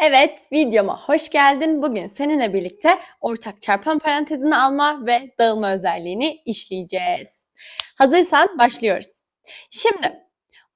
Evet, videoma hoş geldin. Bugün seninle birlikte ortak çarpan parantezini alma ve dağılma özelliğini işleyeceğiz. Hazırsan başlıyoruz. Şimdi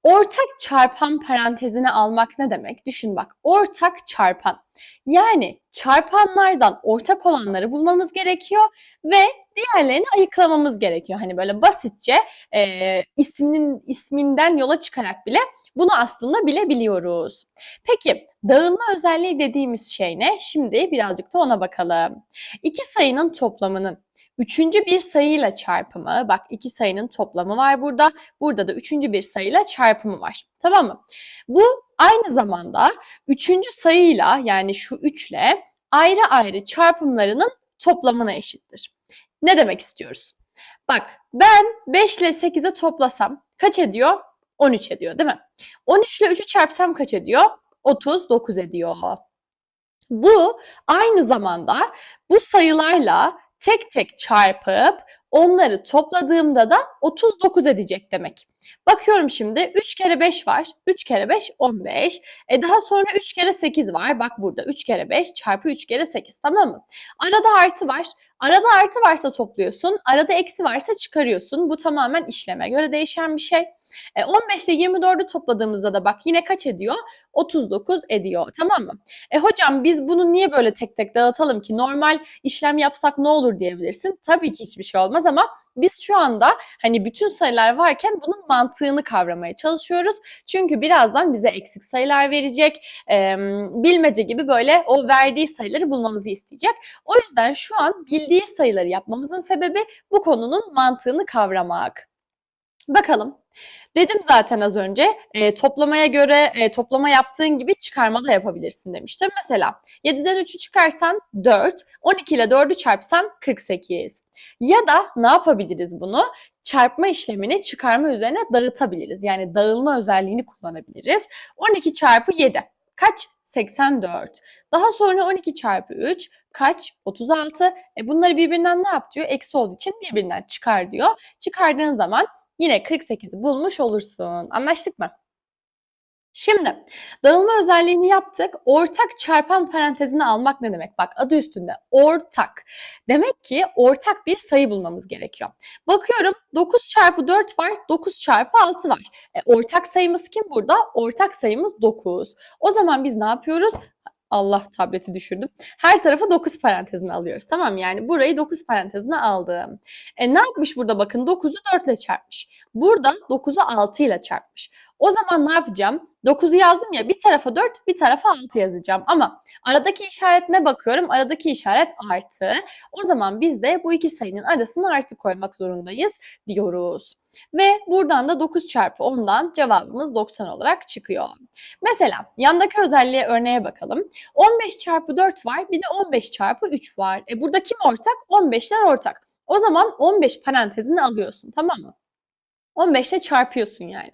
ortak çarpan parantezini almak ne demek? Düşün bak. Ortak çarpan. Yani çarpanlardan ortak olanları bulmamız gerekiyor ve diğerlerini ayıklamamız gerekiyor. Hani böyle basitçe e, isminin isminden yola çıkarak bile bunu aslında bilebiliyoruz. Peki dağılma özelliği dediğimiz şey ne? Şimdi birazcık da ona bakalım. İki sayının toplamının üçüncü bir sayıyla çarpımı, bak iki sayının toplamı var burada, burada da üçüncü bir sayıyla çarpımı var. Tamam mı? Bu aynı zamanda üçüncü sayıyla yani şu üçle ayrı ayrı çarpımlarının toplamına eşittir. Ne demek istiyoruz? Bak ben 5 ile 8'e toplasam kaç ediyor? 13 ediyor değil mi? 13 ile 3'ü çarpsam kaç ediyor? 39 ediyor. Bu aynı zamanda bu sayılarla tek tek çarpıp onları topladığımda da 39 edecek demek. Bakıyorum şimdi 3 kere 5 var. 3 kere 5 15. E daha sonra 3 kere 8 var. Bak burada 3 kere 5 çarpı 3 kere 8 tamam mı? Arada artı var. Arada artı varsa topluyorsun. Arada eksi varsa çıkarıyorsun. Bu tamamen işleme göre değişen bir şey. E 15 ile 24'ü topladığımızda da bak yine kaç ediyor? 39 ediyor. Tamam mı? E hocam biz bunu niye böyle tek tek dağıtalım ki? Normal işlem yapsak ne olur diyebilirsin. Tabii ki hiçbir şey olmaz ama biz şu anda hani bütün sayılar varken bunun mantığını kavramaya çalışıyoruz. Çünkü birazdan bize eksik sayılar verecek. E, bilmece gibi böyle o verdiği sayıları bulmamızı isteyecek. O yüzden şu an bildiği sayıları yapmamızın sebebi bu konunun mantığını kavramak. Bakalım. Dedim zaten az önce e, toplamaya göre e, toplama yaptığın gibi çıkarma da yapabilirsin demiştim. Mesela 7'den 3'ü çıkarsan 4, 12 ile 4'ü çarpsan 48. Ya da ne yapabiliriz bunu? Çarpma işlemini çıkarma üzerine dağıtabiliriz. Yani dağılma özelliğini kullanabiliriz. 12 çarpı 7 kaç? 84. Daha sonra 12 çarpı 3 kaç? 36. E bunları birbirinden ne yap diyor? Eksi olduğu için birbirinden çıkar diyor. Çıkardığın zaman yine 48'i bulmuş olursun. Anlaştık mı? Şimdi dağılma özelliğini yaptık. Ortak çarpan parantezini almak ne demek? Bak adı üstünde ortak. Demek ki ortak bir sayı bulmamız gerekiyor. Bakıyorum 9 çarpı 4 var, 9 çarpı 6 var. E, ortak sayımız kim burada? Ortak sayımız 9. O zaman biz ne yapıyoruz? Allah tableti düşürdüm. Her tarafa 9 parantezini alıyoruz. Tamam yani burayı 9 parantezine aldım. E ne yapmış burada bakın 9'u 4 ile çarpmış. Burada 9'u 6 ile çarpmış. O zaman ne yapacağım? 9'u yazdım ya bir tarafa 4 bir tarafa 6 yazacağım. Ama aradaki işaretine bakıyorum. Aradaki işaret artı. O zaman biz de bu iki sayının arasına artı koymak zorundayız diyoruz. Ve buradan da 9 çarpı 10'dan cevabımız 90 olarak çıkıyor. Mesela yandaki özelliğe örneğe bakalım. 15 çarpı 4 var bir de 15 çarpı 3 var. E burada kim ortak? 15'ler ortak. O zaman 15 parantezini alıyorsun tamam mı? 15 ile çarpıyorsun yani.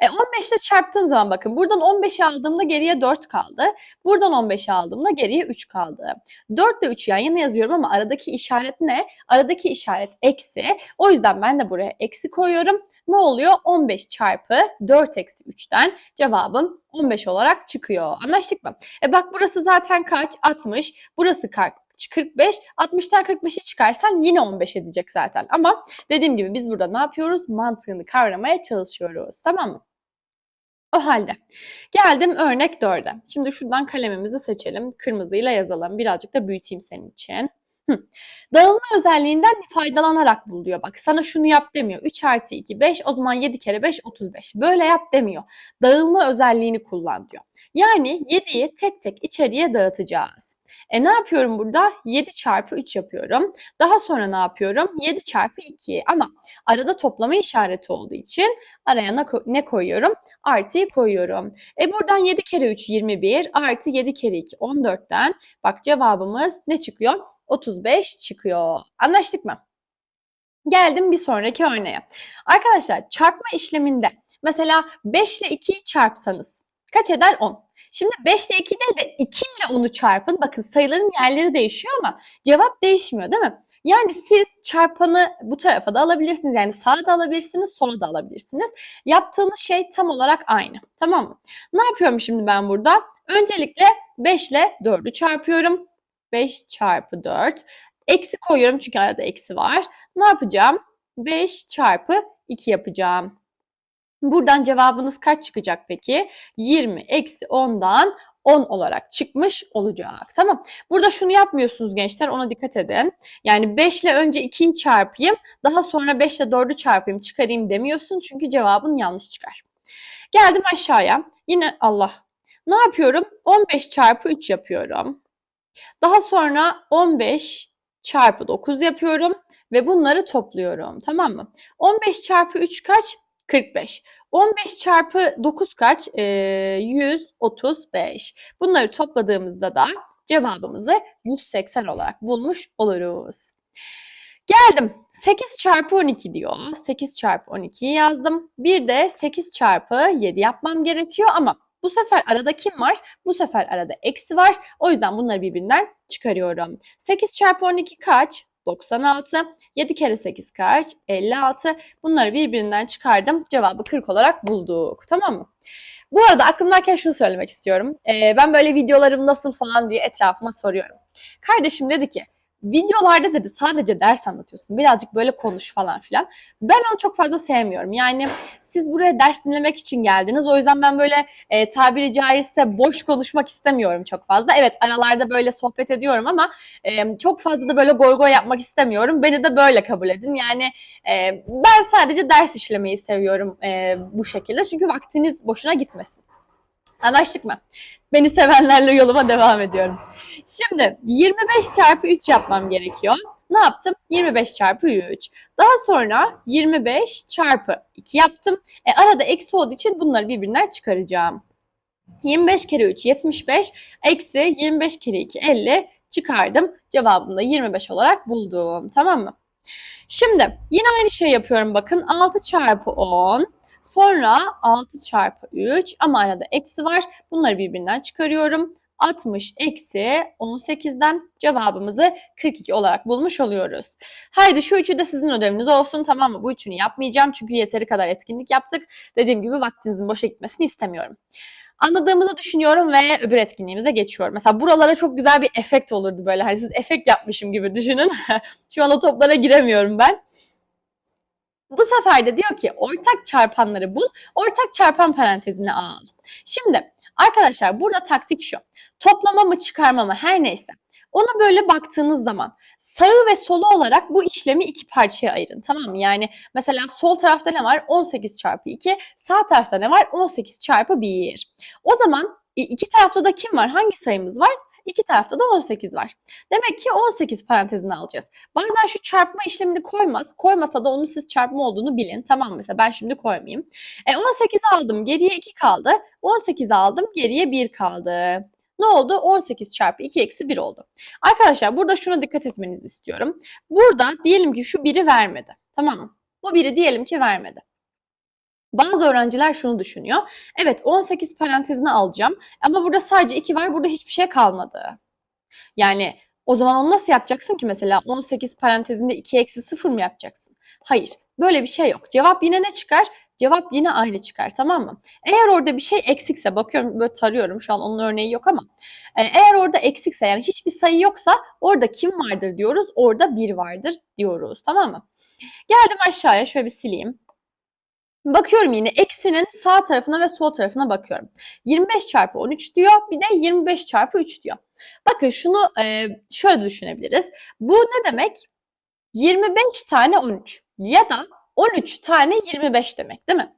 E 15 ile çarptığım zaman bakın buradan 15'i aldığımda geriye 4 kaldı. Buradan 15'i aldığımda geriye 3 kaldı. 4 ile 3 yan yana yazıyorum ama aradaki işaret ne? Aradaki işaret eksi. O yüzden ben de buraya eksi koyuyorum. Ne oluyor? 15 çarpı 4 eksi 3'ten cevabım 15 olarak çıkıyor. Anlaştık mı? E bak burası zaten kaç? 60. Burası kaç? 45, 60'tan 45'i çıkarsan yine 15 edecek zaten. Ama dediğim gibi biz burada ne yapıyoruz? Mantığını kavramaya çalışıyoruz. Tamam mı? O halde geldim örnek 4'e. Şimdi şuradan kalemimizi seçelim. Kırmızıyla yazalım. Birazcık da büyüteyim senin için. Dağılma özelliğinden faydalanarak bul diyor. Bak sana şunu yap demiyor. 3 artı 2 5 o zaman 7 kere 5 35. Böyle yap demiyor. Dağılma özelliğini kullan diyor. Yani 7'yi tek tek içeriye dağıtacağız. E ne yapıyorum burada? 7 çarpı 3 yapıyorum. Daha sonra ne yapıyorum? 7 çarpı 2 ama arada toplama işareti olduğu için araya ne koyuyorum? Artıyı koyuyorum. E buradan 7 kere 3 21 artı 7 kere 2 14'ten bak cevabımız ne çıkıyor? 35 çıkıyor. Anlaştık mı? Geldim bir sonraki örneğe. Arkadaşlar çarpma işleminde mesela 5 ile 2'yi çarpsanız kaç eder? 10. Şimdi 5 ile 2 değil de 2 ile 10'u çarpın. Bakın sayıların yerleri değişiyor ama cevap değişmiyor değil mi? Yani siz çarpanı bu tarafa da alabilirsiniz. Yani sağa da alabilirsiniz, sola da alabilirsiniz. Yaptığınız şey tam olarak aynı. Tamam mı? Ne yapıyorum şimdi ben burada? Öncelikle 5 ile 4'ü çarpıyorum. 5 çarpı 4. Eksi koyuyorum çünkü arada eksi var. Ne yapacağım? 5 çarpı 2 yapacağım. Buradan cevabınız kaç çıkacak peki? 20 eksi 10'dan 10 olarak çıkmış olacak. Tamam. Burada şunu yapmıyorsunuz gençler ona dikkat edin. Yani 5 ile önce 2'yi çarpayım daha sonra 5 ile 4'ü çarpayım çıkarayım demiyorsun çünkü cevabın yanlış çıkar. Geldim aşağıya. Yine Allah. Ne yapıyorum? 15 çarpı 3 yapıyorum. Daha sonra 15 çarpı 9 yapıyorum ve bunları topluyorum. Tamam mı? 15 çarpı 3 kaç? 45. 15 çarpı 9 kaç? Ee, 135. Bunları topladığımızda da cevabımızı 180 olarak bulmuş oluruz. Geldim. 8 çarpı 12 diyor. 8 çarpı 12'yi yazdım. Bir de 8 çarpı 7 yapmam gerekiyor ama bu sefer arada kim var? Bu sefer arada eksi var. O yüzden bunları birbirinden çıkarıyorum. 8 çarpı 12 kaç? 96. 7 kere 8 kaç? 56. Bunları birbirinden çıkardım. Cevabı 40 olarak bulduk. Tamam mı? Bu arada aklımdayken şunu söylemek istiyorum. Ee, ben böyle videolarım nasıl falan diye etrafıma soruyorum. Kardeşim dedi ki videolarda dedi sadece ders anlatıyorsun. Birazcık böyle konuş falan filan. Ben onu çok fazla sevmiyorum. Yani siz buraya ders dinlemek için geldiniz. O yüzden ben böyle e, tabiri caizse boş konuşmak istemiyorum çok fazla. Evet aralarda böyle sohbet ediyorum ama e, çok fazla da böyle goy yapmak istemiyorum. Beni de böyle kabul edin. Yani e, ben sadece ders işlemeyi seviyorum e, bu şekilde. Çünkü vaktiniz boşuna gitmesin. Anlaştık mı? Beni sevenlerle yoluma devam ediyorum. Şimdi 25 çarpı 3 yapmam gerekiyor. Ne yaptım? 25 çarpı 3. Daha sonra 25 çarpı 2 yaptım. E, arada eksi olduğu için bunları birbirinden çıkaracağım. 25 kere 3 75 eksi 25 kere 2 50 çıkardım. Cevabını da 25 olarak buldum. Tamam mı? Şimdi yine aynı şey yapıyorum bakın. 6 çarpı 10 sonra 6 çarpı 3 ama arada eksi var. Bunları birbirinden çıkarıyorum. 60 eksi 18'den cevabımızı 42 olarak bulmuş oluyoruz. Haydi şu üçü de sizin ödeviniz olsun tamam mı? Bu üçünü yapmayacağım çünkü yeteri kadar etkinlik yaptık. Dediğim gibi vaktinizin boşa gitmesini istemiyorum. Anladığımızı düşünüyorum ve öbür etkinliğimize geçiyorum. Mesela buralara çok güzel bir efekt olurdu böyle. Hani siz efekt yapmışım gibi düşünün. Şu an o toplara giremiyorum ben. Bu sefer de diyor ki ortak çarpanları bul, ortak çarpan parantezini al. Şimdi arkadaşlar burada taktik şu. Toplama mı çıkarma mı her neyse. Ona böyle baktığınız zaman sağı ve solu olarak bu işlemi iki parçaya ayırın tamam mı? Yani mesela sol tarafta ne var? 18 çarpı 2. Sağ tarafta ne var? 18 çarpı 1. O zaman iki tarafta da kim var? Hangi sayımız var? İki tarafta da 18 var. Demek ki 18 parantezini alacağız. Bazen şu çarpma işlemini koymaz. Koymasa da onun siz çarpma olduğunu bilin. Tamam mesela ben şimdi koymayayım. E 18 aldım geriye 2 kaldı. 18 aldım geriye 1 kaldı. Ne oldu? 18 çarpı 2 eksi 1 oldu. Arkadaşlar burada şuna dikkat etmenizi istiyorum. Burada diyelim ki şu 1'i vermedi. Tamam mı? Bu 1'i diyelim ki vermedi. Bazı öğrenciler şunu düşünüyor. Evet 18 parantezini alacağım ama burada sadece 2 var burada hiçbir şey kalmadı. Yani o zaman onu nasıl yapacaksın ki mesela 18 parantezinde 2 eksi 0 mı yapacaksın? Hayır böyle bir şey yok. Cevap yine ne çıkar? Cevap yine aynı çıkar tamam mı? Eğer orada bir şey eksikse bakıyorum böyle tarıyorum şu an onun örneği yok ama e, eğer orada eksikse yani hiçbir sayı yoksa orada kim vardır diyoruz orada 1 vardır diyoruz tamam mı? Geldim aşağıya şöyle bir sileyim. Bakıyorum yine eksinin sağ tarafına ve sol tarafına bakıyorum. 25 çarpı 13 diyor bir de 25 çarpı 3 diyor. Bakın şunu e, şöyle düşünebiliriz. Bu ne demek? 25 tane 13 ya da 13 tane 25 demek değil mi?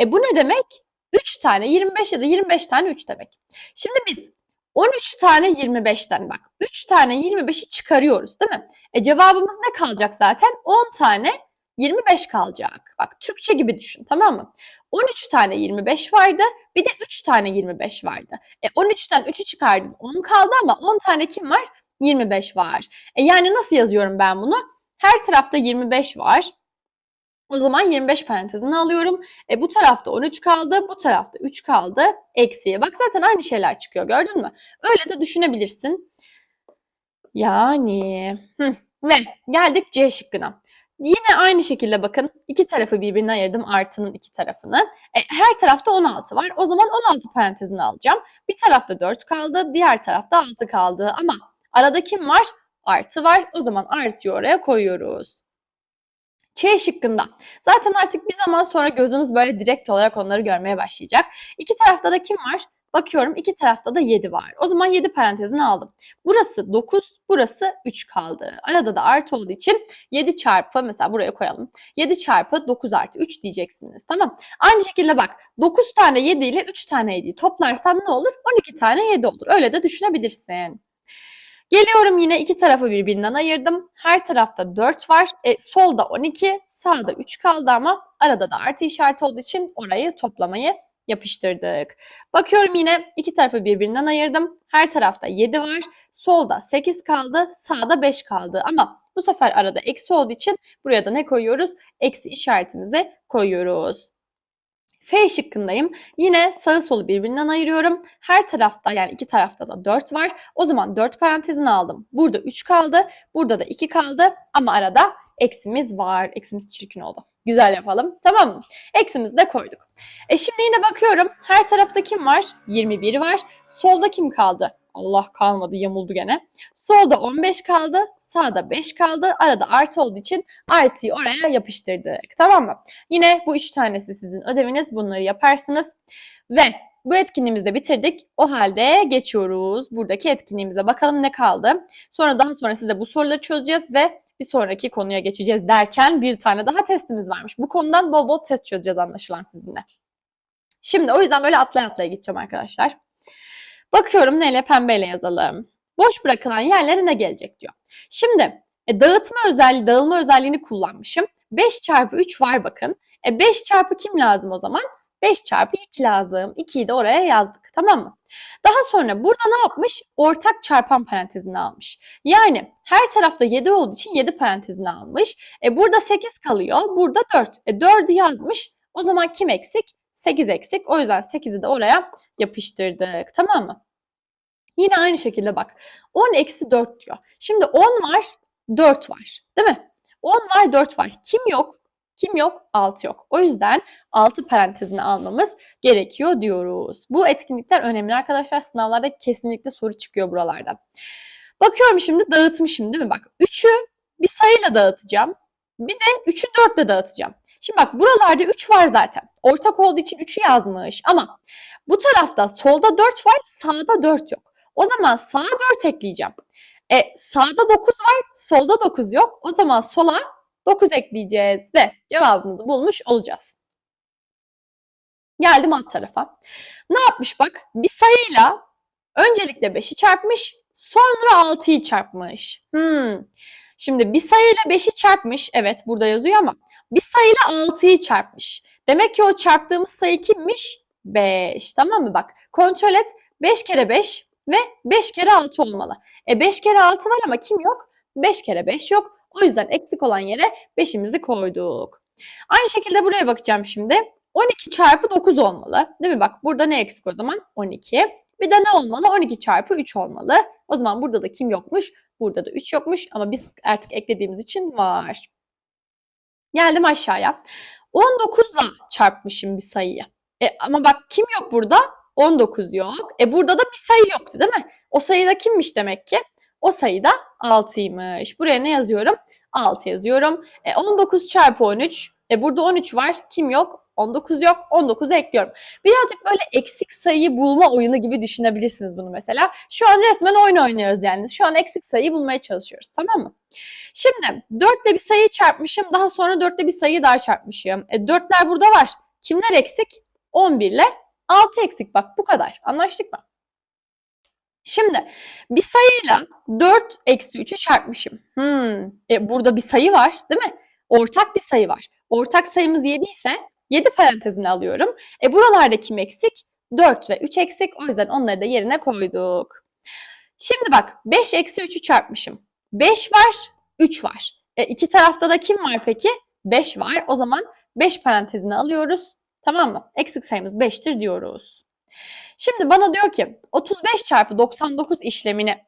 E bu ne demek? 3 tane 25 ya da 25 tane 3 demek. Şimdi biz 13 tane 25'ten bak 3 tane 25'i çıkarıyoruz değil mi? E cevabımız ne kalacak zaten? 10 tane 25 kalacak. Bak Türkçe gibi düşün tamam mı? 13 tane 25 vardı bir de 3 tane 25 vardı. E 13'ten 3'ü çıkardım 10 kaldı ama 10 tane kim var? 25 var. E yani nasıl yazıyorum ben bunu? Her tarafta 25 var. O zaman 25 parantezini alıyorum. E bu tarafta 13 kaldı, bu tarafta 3 kaldı. Eksiye. Bak zaten aynı şeyler çıkıyor gördün mü? Öyle de düşünebilirsin. Yani. Hı. Ve geldik C şıkkına. Yine aynı şekilde bakın iki tarafı birbirine ayırdım artının iki tarafını. E, her tarafta 16 var. O zaman 16 parantezini alacağım. Bir tarafta 4 kaldı, diğer tarafta 6 kaldı. Ama arada kim var? Artı var. O zaman artıyı oraya koyuyoruz. Ç şıkkında. Zaten artık bir zaman sonra gözünüz böyle direkt olarak onları görmeye başlayacak. İki tarafta da kim var? Bakıyorum iki tarafta da 7 var. O zaman 7 parantezini aldım. Burası 9, burası 3 kaldı. Arada da artı olduğu için 7 çarpı mesela buraya koyalım. 7 çarpı 9 artı 3 diyeceksiniz. Tamam. Aynı şekilde bak 9 tane 7 ile 3 tane 7'yi toplarsan ne olur? 12 tane 7 olur. Öyle de düşünebilirsin. Geliyorum yine iki tarafı birbirinden ayırdım. Her tarafta 4 var. E, solda 12, sağda 3 kaldı ama arada da artı işareti olduğu için orayı toplamayı yapıştırdık. Bakıyorum yine iki tarafı birbirinden ayırdım. Her tarafta 7 var. Solda 8 kaldı, sağda 5 kaldı. Ama bu sefer arada eksi olduğu için buraya da ne koyuyoruz? Eksi işaretimizi koyuyoruz. F şıkkındayım. Yine sağı solu birbirinden ayırıyorum. Her tarafta yani iki tarafta da 4 var. O zaman 4 parantezini aldım. Burada 3 kaldı. Burada da 2 kaldı. Ama arada eksimiz var. Eksimiz çirkin oldu. Güzel yapalım. Tamam mı? Eksimizi de koyduk. E şimdi yine bakıyorum. Her tarafta kim var? 21 var. Solda kim kaldı? Allah kalmadı yamuldu gene. Solda 15 kaldı. Sağda 5 kaldı. Arada artı olduğu için artıyı oraya yapıştırdık. Tamam mı? Yine bu üç tanesi sizin ödeviniz. Bunları yaparsınız. Ve bu etkinliğimizi de bitirdik. O halde geçiyoruz buradaki etkinliğimize. Bakalım ne kaldı. Sonra daha sonra size bu soruları çözeceğiz ve bir sonraki konuya geçeceğiz derken bir tane daha testimiz varmış. Bu konudan bol bol test çözeceğiz anlaşılan sizinle. Şimdi o yüzden böyle atlaya atlaya gideceğim arkadaşlar. Bakıyorum neyle pembeyle yazalım. Boş bırakılan yerlere ne gelecek diyor. Şimdi e, dağıtma özelliği, dağılma özelliğini kullanmışım. 5 çarpı 3 var bakın. E 5 çarpı kim lazım o zaman? 5 çarpı 2 lazım. 2'yi de oraya yazdık. Tamam mı? Daha sonra burada ne yapmış? Ortak çarpan parantezini almış. Yani her tarafta 7 olduğu için 7 parantezini almış. E burada 8 kalıyor. Burada 4. E 4'ü yazmış. O zaman kim eksik? 8 eksik. O yüzden 8'i de oraya yapıştırdık. Tamam mı? Yine aynı şekilde bak. 10 eksi 4 diyor. Şimdi 10 var, 4 var. Değil mi? 10 var, 4 var. Kim yok? Kim yok? 6 yok. O yüzden 6 parantezini almamız gerekiyor diyoruz. Bu etkinlikler önemli arkadaşlar. Sınavlarda kesinlikle soru çıkıyor buralardan. Bakıyorum şimdi dağıtmışım değil mi? Bak 3'ü bir sayıyla dağıtacağım. Bir de 3'ü 4 ile dağıtacağım. Şimdi bak buralarda 3 var zaten. Ortak olduğu için 3'ü yazmış ama bu tarafta solda 4 var, sağda 4 yok. O zaman sağa 4 ekleyeceğim. E sağda 9 var, solda 9 yok. O zaman sola 9 ekleyeceğiz ve cevabımızı bulmuş olacağız. Geldim alt tarafa. Ne yapmış bak? Bir sayıyla öncelikle 5'i çarpmış, sonra 6'yı çarpmış. Hmm. Şimdi bir sayıyla 5'i çarpmış. Evet burada yazıyor ama bir sayıyla 6'yı çarpmış. Demek ki o çarptığımız sayı kimmiş? 5. Tamam mı? Bak kontrol et. 5 kere 5 ve 5 kere 6 olmalı. E 5 kere 6 var ama kim yok? 5 kere 5 yok. O yüzden eksik olan yere 5'imizi koyduk. Aynı şekilde buraya bakacağım şimdi. 12 çarpı 9 olmalı. Değil mi? Bak burada ne eksik o zaman? 12. Bir de ne olmalı? 12 çarpı 3 olmalı. O zaman burada da kim yokmuş? Burada da 3 yokmuş ama biz artık eklediğimiz için var. Geldim aşağıya. 19'la çarpmışım bir sayıyı. E, ama bak kim yok burada? 19 yok. E burada da bir sayı yoktu değil mi? O sayıda kimmiş demek ki? O sayıda 6'ymış. Buraya ne yazıyorum? 6 yazıyorum. E 19 çarpı 13. E burada 13 var. Kim yok? 19 yok. 19'u ekliyorum. Birazcık böyle eksik sayıyı bulma oyunu gibi düşünebilirsiniz bunu mesela. Şu an resmen oyun oynuyoruz yani. Şu an eksik sayıyı bulmaya çalışıyoruz. Tamam mı? Şimdi 4 ile bir sayıyı çarpmışım. Daha sonra 4 ile bir sayıyı daha çarpmışım. E 4'ler burada var. Kimler eksik? 11 ile 6 eksik. Bak bu kadar. Anlaştık mı? Şimdi bir sayıyla 4 eksi 3'ü çarpmışım. Hmm. E, burada bir sayı var değil mi? Ortak bir sayı var. Ortak sayımız 7 ise 7 parantezini alıyorum. E buralarda kim eksik? 4 ve 3 eksik. O yüzden onları da yerine koyduk. Şimdi bak 5 eksi 3'ü çarpmışım. 5 var, 3 var. E, iki tarafta da kim var peki? 5 var. O zaman 5 parantezini alıyoruz. Tamam mı? Eksik sayımız 5'tir diyoruz. Şimdi bana diyor ki 35 çarpı 99 işlemini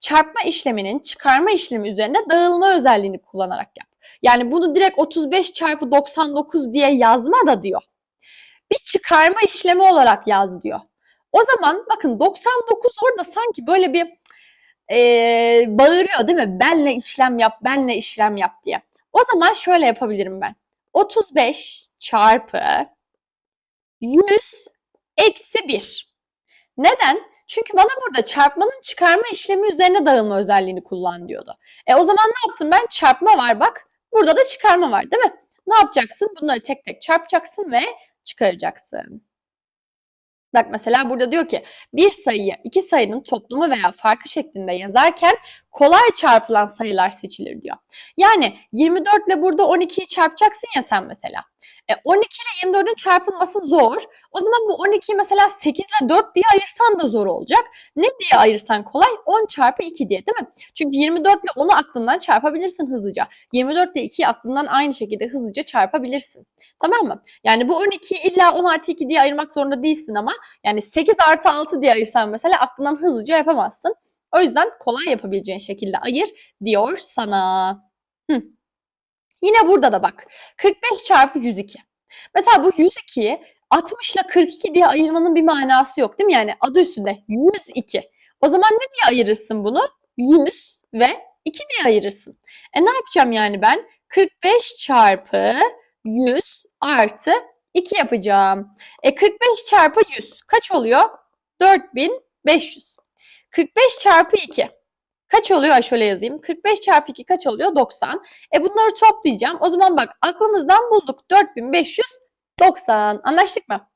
çarpma işleminin çıkarma işlemi üzerine dağılma özelliğini kullanarak yap. Yani bunu direkt 35 çarpı 99 diye yazma da diyor. Bir çıkarma işlemi olarak yaz diyor. O zaman bakın 99 orada sanki böyle bir e, bağırıyor değil mi? Benle işlem yap, benle işlem yap diye. O zaman şöyle yapabilirim ben. 35 çarpı 100 eksi 1. Neden? Çünkü bana burada çarpmanın çıkarma işlemi üzerine dağılma özelliğini kullan diyordu. E o zaman ne yaptım ben? Çarpma var bak. Burada da çıkarma var değil mi? Ne yapacaksın? Bunları tek tek çarpacaksın ve çıkaracaksın. Bak mesela burada diyor ki bir sayıyı iki sayının toplamı veya farkı şeklinde yazarken kolay çarpılan sayılar seçilir diyor. Yani 24 ile burada 12'yi çarpacaksın ya sen mesela. E 12 ile 24'ün çarpılması zor. O zaman bu 12'yi mesela 8 ile 4 diye ayırsan da zor olacak. Ne diye ayırsan kolay? 10 çarpı 2 diye değil mi? Çünkü 24 ile 10'u aklından çarpabilirsin hızlıca. 24 ile 2'yi aklından aynı şekilde hızlıca çarpabilirsin. Tamam mı? Yani bu 12'yi illa 10 artı 2 diye ayırmak zorunda değilsin ama yani 8 artı 6 diye ayırsan mesela aklından hızlıca yapamazsın. O yüzden kolay yapabileceğin şekilde ayır diyor sana. Hı. Yine burada da bak. 45 çarpı 102. Mesela bu 102'yi 60 ile 42 diye ayırmanın bir manası yok değil mi? Yani adı üstünde 102. O zaman ne diye ayırırsın bunu? 100 ve 2 diye ayırırsın. E ne yapacağım yani ben? 45 çarpı 100 artı 2 yapacağım. E 45 çarpı 100 kaç oluyor? 4500. 45 çarpı 2 kaç oluyor? Şöyle yazayım. 45 çarpı 2 kaç oluyor? 90. E bunları toplayacağım. O zaman bak aklımızdan bulduk. 4590. Anlaştık mı?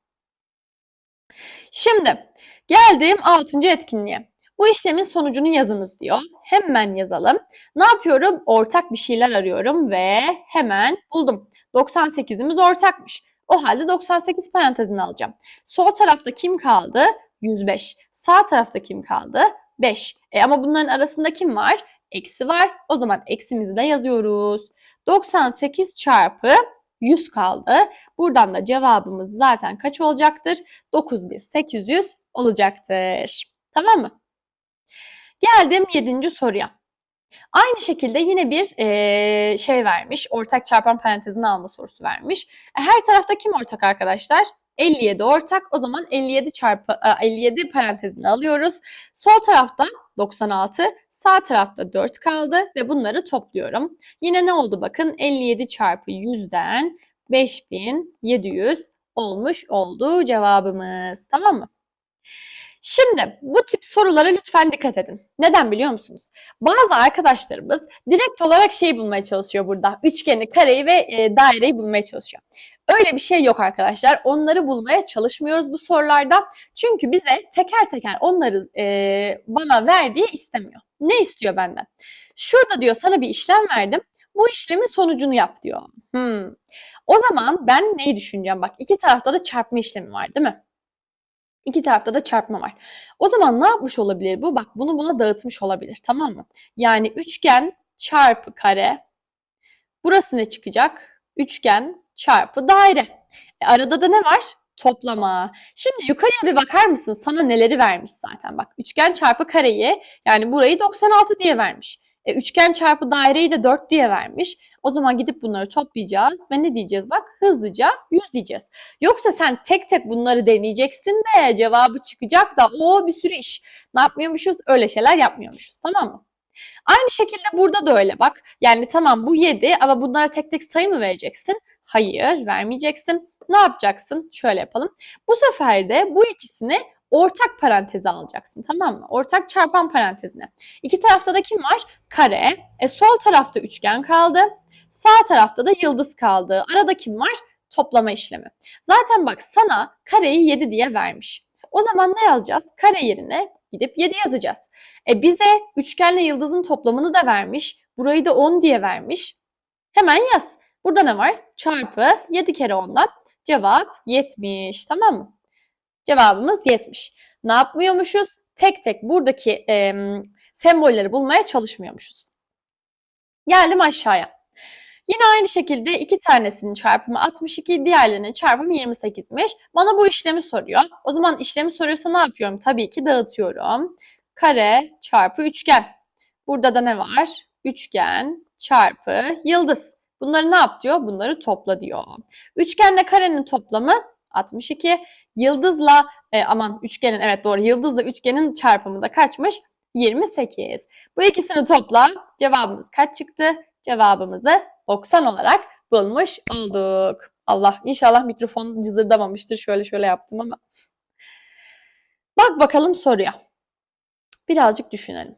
Şimdi geldim 6. etkinliğe. Bu işlemin sonucunu yazınız diyor. Hemen yazalım. Ne yapıyorum? Ortak bir şeyler arıyorum ve hemen buldum. 98'imiz ortakmış. O halde 98 parantezini alacağım. Sol tarafta kim kaldı? 105. Sağ tarafta kim kaldı? 5. E ama bunların arasında kim var? Eksi var. O zaman eksimizi de yazıyoruz. 98 çarpı 100 kaldı. Buradan da cevabımız zaten kaç olacaktır? 9800 olacaktır. Tamam mı? Geldim 7. soruya. Aynı şekilde yine bir e, şey vermiş. Ortak çarpan parantezini alma sorusu vermiş. E, her tarafta kim ortak arkadaşlar? 57 ortak. O zaman 57 çarpı 57 parantezini alıyoruz. Sol tarafta 96, sağ tarafta 4 kaldı ve bunları topluyorum. Yine ne oldu bakın 57 çarpı 100'den 5700 olmuş oldu cevabımız. Tamam mı? Şimdi bu tip sorulara lütfen dikkat edin. Neden biliyor musunuz? Bazı arkadaşlarımız direkt olarak şey bulmaya çalışıyor burada. Üçgeni, kareyi ve e, daireyi bulmaya çalışıyor. Öyle bir şey yok arkadaşlar. Onları bulmaya çalışmıyoruz bu sorularda. Çünkü bize teker teker onları e, bana verdiği istemiyor. Ne istiyor benden? Şurada diyor sana bir işlem verdim. Bu işlemin sonucunu yap diyor. Hmm. O zaman ben neyi düşüneceğim? Bak iki tarafta da çarpma işlemi var değil mi? İki tarafta da çarpma var. O zaman ne yapmış olabilir bu? Bak bunu buna dağıtmış olabilir tamam mı? Yani üçgen çarpı kare. Burası ne çıkacak? Üçgen çarpı daire. E arada da ne var? Toplama. Şimdi yukarıya bir bakar mısın? Sana neleri vermiş zaten. Bak üçgen çarpı kareyi yani burayı 96 diye vermiş. E, üçgen çarpı daireyi de 4 diye vermiş. O zaman gidip bunları toplayacağız ve ne diyeceğiz? Bak hızlıca 100 diyeceğiz. Yoksa sen tek tek bunları deneyeceksin de cevabı çıkacak da o bir sürü iş. Ne yapmıyormuşuz? Öyle şeyler yapmıyormuşuz tamam mı? Aynı şekilde burada da öyle bak. Yani tamam bu 7 ama bunlara tek tek sayı mı vereceksin? Hayır vermeyeceksin. Ne yapacaksın? Şöyle yapalım. Bu sefer de bu ikisini ortak paranteze alacaksın tamam mı? Ortak çarpan parantezine. İki tarafta da kim var? Kare. E, sol tarafta üçgen kaldı. Sağ tarafta da yıldız kaldı. Arada kim var? Toplama işlemi. Zaten bak sana kareyi 7 diye vermiş. O zaman ne yazacağız? Kare yerine gidip 7 yazacağız. E bize üçgenle yıldızın toplamını da vermiş. Burayı da 10 diye vermiş. Hemen yaz. Burada ne var? Çarpı 7 kere 10'dan cevap 70. Tamam mı? Cevabımız 70. Ne yapmıyormuşuz? Tek tek buradaki e, sembolleri bulmaya çalışmıyormuşuz. Geldim aşağıya. Yine aynı şekilde iki tanesinin çarpımı 62, diğerlerinin çarpımı 28'miş. Bana bu işlemi soruyor. O zaman işlemi soruyorsa ne yapıyorum? Tabii ki dağıtıyorum. Kare çarpı üçgen. Burada da ne var? Üçgen çarpı yıldız. Bunları ne yap diyor? Bunları topla diyor. Üçgenle karenin toplamı 62. Yıldızla e, aman üçgenin evet doğru yıldızla üçgenin çarpımı da kaçmış? 28. Bu ikisini topla. Cevabımız kaç çıktı? Cevabımızı 90 olarak bulmuş olduk. Allah inşallah mikrofon cızırdamamıştır. Şöyle şöyle yaptım ama. Bak bakalım soruya. Birazcık düşünelim.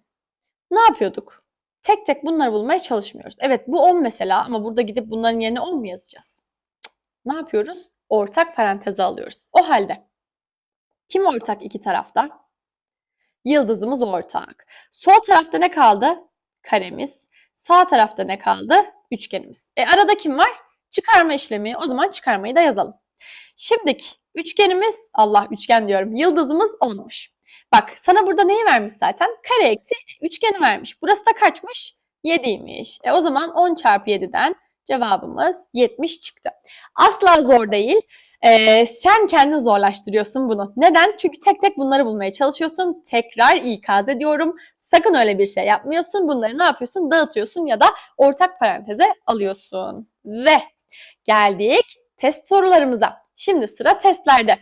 Ne yapıyorduk? Tek tek bunları bulmaya çalışmıyoruz. Evet bu 10 mesela ama burada gidip bunların yerine 10 mu yazacağız? Ne yapıyoruz? Ortak paranteze alıyoruz. O halde kim ortak iki tarafta? Yıldızımız ortak. Sol tarafta ne kaldı? Karemiz. Sağ tarafta ne kaldı? Üçgenimiz. E arada kim var? Çıkarma işlemi. O zaman çıkarmayı da yazalım. Şimdiki üçgenimiz, Allah üçgen diyorum, yıldızımız olmuş. Bak sana burada neyi vermiş zaten? Kare eksi üçgeni vermiş. Burası da kaçmış? 7'ymiş. E o zaman 10 çarpı 7'den cevabımız 70 çıktı. Asla zor değil. Ee, sen kendin zorlaştırıyorsun bunu. Neden? Çünkü tek tek bunları bulmaya çalışıyorsun. Tekrar ikaz ediyorum. Sakın öyle bir şey yapmıyorsun. Bunları ne yapıyorsun? Dağıtıyorsun ya da ortak paranteze alıyorsun. Ve geldik test sorularımıza. Şimdi sıra testlerde.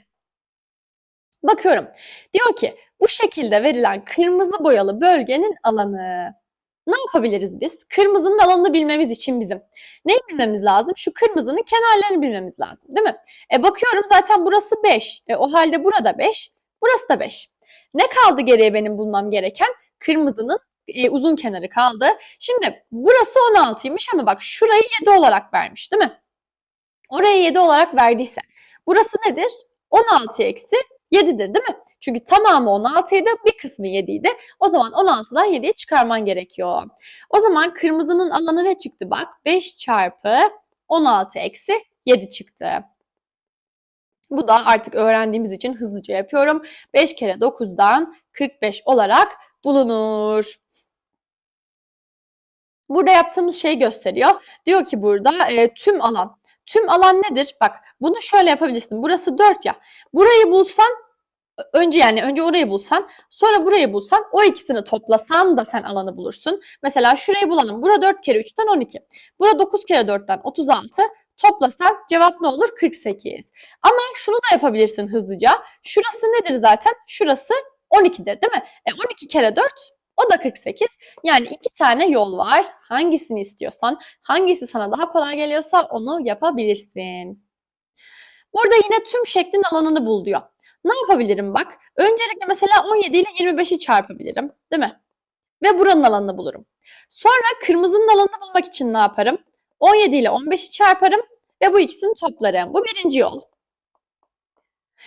Bakıyorum. Diyor ki bu şekilde verilen kırmızı boyalı bölgenin alanı. Ne yapabiliriz biz? Kırmızının alanını bilmemiz için bizim. Neyi bilmemiz lazım? Şu kırmızının kenarlarını bilmemiz lazım değil mi? E bakıyorum zaten burası 5. E, o halde burada 5. Burası da 5. Ne kaldı geriye benim bulmam gereken? Kırmızının e, uzun kenarı kaldı. Şimdi burası 16'ymış ama bak şurayı 7 olarak vermiş değil mi? Oraya 7 olarak verdiyse burası nedir? 16 eksi 7'dir değil mi? Çünkü tamamı 16 idi, bir kısmı 7 idi. O zaman 16'dan 7'ye çıkarman gerekiyor. O zaman kırmızının alanı ne çıktı bak? 5 çarpı 16 eksi 7 çıktı. Bu da artık öğrendiğimiz için hızlıca yapıyorum. 5 kere 9'dan 45 olarak bulunur. Burada yaptığımız şeyi gösteriyor. Diyor ki burada e, tüm alan. Tüm alan nedir? Bak bunu şöyle yapabilirsin. Burası 4 ya. Burayı bulsan önce yani önce orayı bulsan sonra burayı bulsan o ikisini toplasan da sen alanı bulursun. Mesela şurayı bulalım. Bura 4 kere 3'ten 12. Bura 9 kere 4'ten 36. Toplasan cevap ne olur? 48. Ama şunu da yapabilirsin hızlıca. Şurası nedir zaten? Şurası 12'dir değil mi? E 12 kere 4 o da 48. Yani iki tane yol var. Hangisini istiyorsan, hangisi sana daha kolay geliyorsa onu yapabilirsin. Burada yine tüm şeklin alanını bul diyor. Ne yapabilirim bak? Öncelikle mesela 17 ile 25'i çarpabilirim. Değil mi? Ve buranın alanını bulurum. Sonra kırmızının alanını bulmak için ne yaparım? 17 ile 15'i çarparım ve bu ikisini toplarım. Bu birinci yol.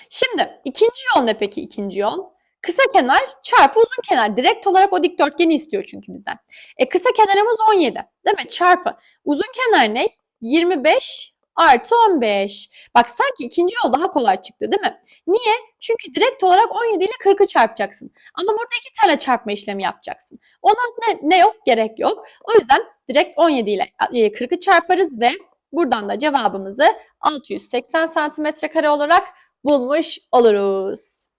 Şimdi ikinci yol ne peki ikinci yol? Kısa kenar çarpı uzun kenar. Direkt olarak o dikdörtgeni istiyor çünkü bizden. E kısa kenarımız 17 değil mi? Çarpı. Uzun kenar ne? 25 artı 15. Bak sanki ikinci yol daha kolay çıktı değil mi? Niye? Çünkü direkt olarak 17 ile 40'ı çarpacaksın. Ama burada iki tane çarpma işlemi yapacaksın. Ona ne, ne yok? Gerek yok. O yüzden direkt 17 ile 40'ı çarparız ve buradan da cevabımızı 680 santimetre kare olarak bulmuş oluruz.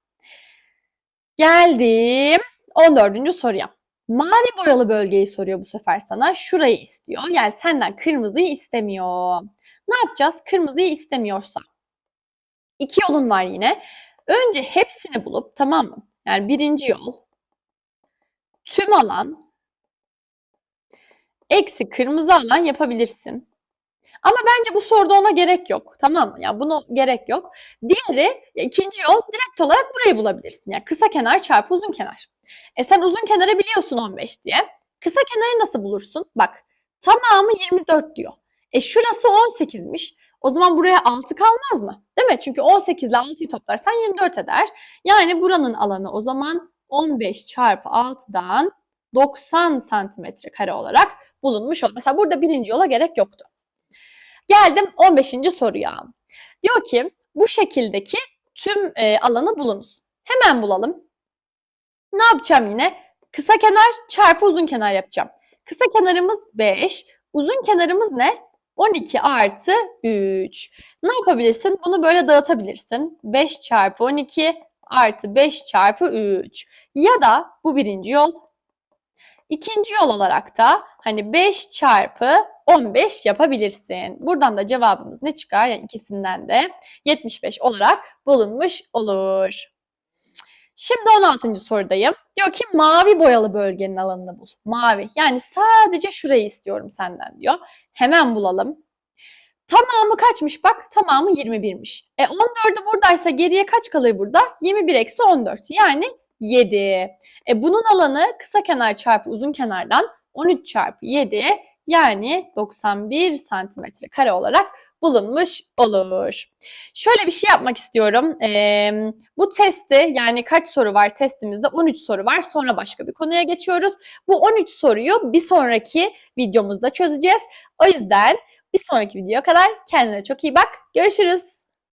Geldim 14. soruya. Mavi boyalı bölgeyi soruyor bu sefer sana. Şurayı istiyor. Yani senden kırmızıyı istemiyor. Ne yapacağız? Kırmızıyı istemiyorsa. İki yolun var yine. Önce hepsini bulup tamam mı? Yani birinci yol tüm alan eksi kırmızı alan yapabilirsin. Ama bence bu soruda ona gerek yok. Tamam mı? Yani bunu gerek yok. Diğeri ikinci yol direkt olarak burayı bulabilirsin. Yani kısa kenar çarpı uzun kenar. E sen uzun kenarı biliyorsun 15 diye. Kısa kenarı nasıl bulursun? Bak tamamı 24 diyor. E şurası 18'miş. O zaman buraya 6 kalmaz mı? Değil mi? Çünkü 18 ile 6'yı toplarsan 24 eder. Yani buranın alanı o zaman 15 çarpı 6'dan 90 santimetre kare olarak bulunmuş olur. Mesela burada birinci yola gerek yoktu. Geldim 15. soruya. Diyor ki bu şekildeki tüm e, alanı bulunuz. Hemen bulalım. Ne yapacağım yine? Kısa kenar çarpı uzun kenar yapacağım. Kısa kenarımız 5. Uzun kenarımız ne? 12 artı 3. Ne yapabilirsin? Bunu böyle dağıtabilirsin. 5 çarpı 12 artı 5 çarpı 3. Ya da bu birinci yol. İkinci yol olarak da hani 5 çarpı 15 yapabilirsin. Buradan da cevabımız ne çıkar? Yani ikisinden de 75 olarak bulunmuş olur. Şimdi 16. sorudayım. Diyor ki mavi boyalı bölgenin alanını bul. Mavi. Yani sadece şurayı istiyorum senden diyor. Hemen bulalım. Tamamı kaçmış bak? Tamamı 21'miş. E 14'ü buradaysa geriye kaç kalır burada? 21 eksi 14. Yani 7. E bunun alanı kısa kenar çarpı uzun kenardan 13 çarpı 7 yani 91 santimetre kare olarak bulunmuş olur. Şöyle bir şey yapmak istiyorum. Ee, bu testi yani kaç soru var testimizde? 13 soru var. Sonra başka bir konuya geçiyoruz. Bu 13 soruyu bir sonraki videomuzda çözeceğiz. O yüzden bir sonraki videoya kadar kendine çok iyi bak. Görüşürüz.